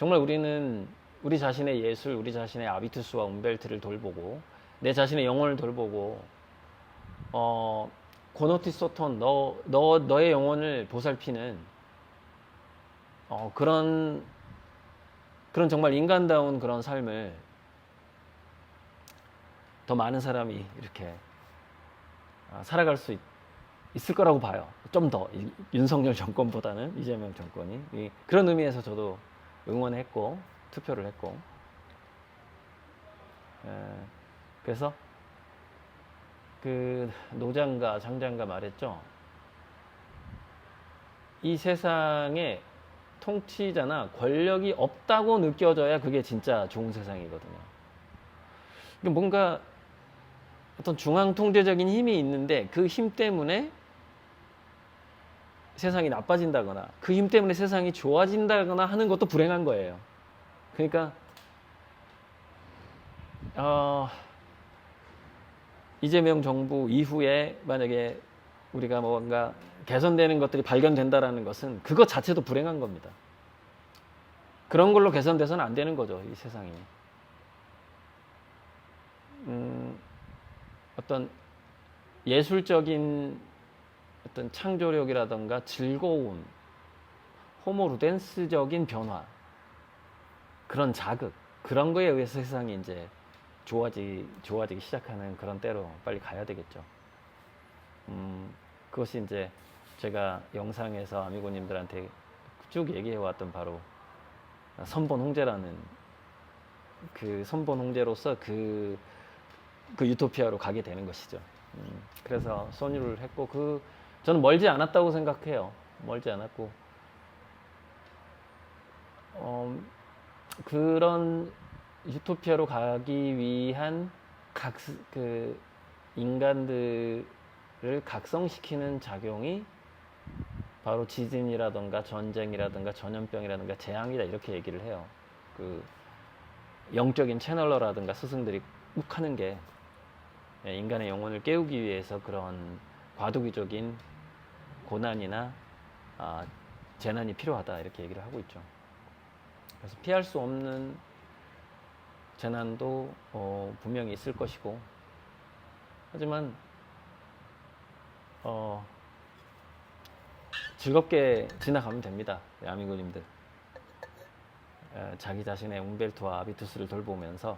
정말 우리는 우리 자신의 예술, 우리 자신의 아비투스와 움벨트를 돌보고 내 자신의 영혼을 돌보고 어 고노티 소톤 너, 너 너의 영혼을 보살피는 어 그런 그런 정말 인간다운 그런 삶을 더 많은 사람이 이렇게 아, 살아갈 수 있, 있을 거라고 봐요. 좀 더 윤석열 정권보다는 이재명 정권이 이- 그런 의미에서 저도 응원했고 투표를 했고 에, 그래서 그 노장가 장장가 말했죠. 이 세상에 통치자나 권력이 없다고 느껴져야 그게 진짜 좋은 세상이거든요. 이게 뭔가 어떤 중앙 통제적인 힘이 있는데 그 힘 때문에 세상이 나빠진다거나 그 힘 때문에 세상이 좋아진다거나 하는 것도 불행한 거예요. 그러니까 어, 이재명 정부 이후에 만약에 우리가 뭔가 개선되는 것들이 발견된다라는 것은 그것 자체도 불행한 겁니다. 그런 걸로 개선돼서는 안 되는 거죠, 이 세상이. 음, 어떤 예술적인 어떤 창조력이라던가 즐거움, 호모루덴스적인 변화, 그런 자극, 그런 거에 의해서 세상이 이제 좋아지, 좋아지기 시작하는 그런 때로 빨리 가야 되겠죠. 음, 그것이 이제 제가 영상에서 아미고님들한테 쭉 얘기해왔던 바로 선본 홍제라는 그 선본 홍제로서 그, 그 유토피아로 가게 되는 것이죠. 음, 그래서 선율을 했고 그 저는 멀지 않았다고 생각해요. 멀지 않았고 어, 그런 유토피아로 가기 위한 각 그 인간들을 각성시키는 작용이 바로 지진이라던가 전쟁이라든가 전염병이라든가 재앙이다 이렇게 얘기를 해요. 그 영적인 채널러라든가 스승들이 욱 하는 게 예, 인간의 영혼을 깨우기 위해서 그런 과도기적인 고난이나 아, 재난이 필요하다 이렇게 얘기를 하고 있죠. 그래서 피할 수 없는 재난도 어, 분명히 있을 것이고 하지만 어, 즐겁게 지나가면 됩니다. 아미고님들 자기 자신의 웅벨트와 아비투스를 돌보면서